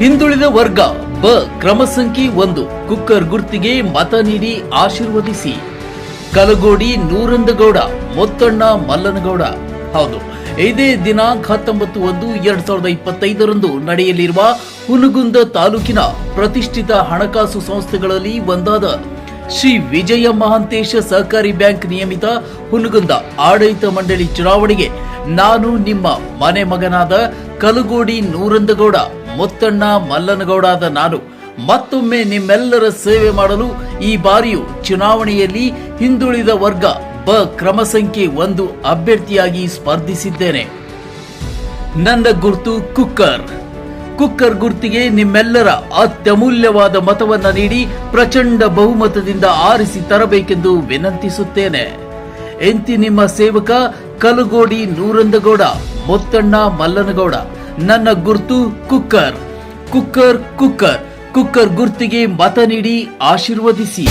ಹಿಂದುಳಿದ ವರ್ಗ ಬ ಕ್ರಮ ಸಂಖ್ಯೆ ಒಂದು. ಕುಕ್ಕರ್ ಗುರ್ತಿಗೆ ಮತ ನೀಡಿ ಆಶೀರ್ವದಿಸಿ. ಕಲಗೋಡಿ ನೂರಂದಗೌಡ, ಮೊತ್ತಣ್ಣ ಮಲ್ಲನಗೌಡ. ಹೌದು, ಇದೇ ದಿನಾಂಕ ಹತ್ತೊಂಬತ್ತು ಒಂದು ಎರಡ್ ಸಾವಿರದ ಇಪ್ಪತ್ತೈದರಂದು ನಡೆಯಲಿರುವ ಹುನಗುಂದ ತಾಲೂಕಿನ ಪ್ರತಿಷ್ಠಿತ ಹಣಕಾಸು ಸಂಸ್ಥೆಗಳಲ್ಲಿ ಒಂದಾದ ಶ್ರೀ ವಿಜಯ ಮಹಾಂತೇಶ ಸಹಕಾರಿ ಬ್ಯಾಂಕ್ ನಿಯಮಿತ ಹುನಗುಂದ ಆಡಳಿತ ಮಂಡಳಿ ಚುನಾವಣೆಗೆ ನಾನು ನಿಮ್ಮ ಮನೆ ಮಗನಾದ ಕಲಗೋಡಿ ನೂರಂದಗೌಡ ಮುತ್ತಣ್ಣ ಮಲ್ಲನಗೌಡಾದ ನಾನು. ಮತ್ತೊಮ್ಮೆ ನಿಮ್ಮೆಲ್ಲರ ಸೇವೆ ಮಾಡಲು ಈ ಬಾರಿಯು ಚುನಾವಣೆಯಲ್ಲಿ ಹಿಂದುಳಿದ ವರ್ಗ ಬ ಕ್ರಮ ಸಂಖ್ಯೆ ಒಂದು ಅಭ್ಯರ್ಥಿಯಾಗಿ ಸ್ಪರ್ಧಿಸಿದ್ದೇನೆ. ನನ್ನ ಗುರ್ತು ಕುಕ್ಕರ್. ಕುಕ್ಕರ್ ಗುರ್ತಿಗೆ ನಿಮ್ಮೆಲ್ಲರ ಅತ್ಯಮೂಲ್ಯವಾದ ಮತವನ್ನು ನೀಡಿ ಪ್ರಚಂಡ ಬಹುಮತದಿಂದ ಆರಿಸಿ ತರಬೇಕೆಂದು ವಿನಂತಿಸುತ್ತೇನೆ. ಎಂತಿ ನಿಮ್ಮ ಸೇವಕ ಕಲಗೋಡಿ ನೂರಂದಗೌಡ, ಮೊತ್ತಣ್ಣ ಮಲ್ಲನಗೌಡ. ನನ್ನ ಗುರ್ತು ಕುಕ್ಕರ್. Cooker cooker. ಕುಕ್ಕರ್ ಗುರ್ತಿಗೆ ಮತ ನೀಡಿ ಆಶೀರ್ವದಿಸಿ.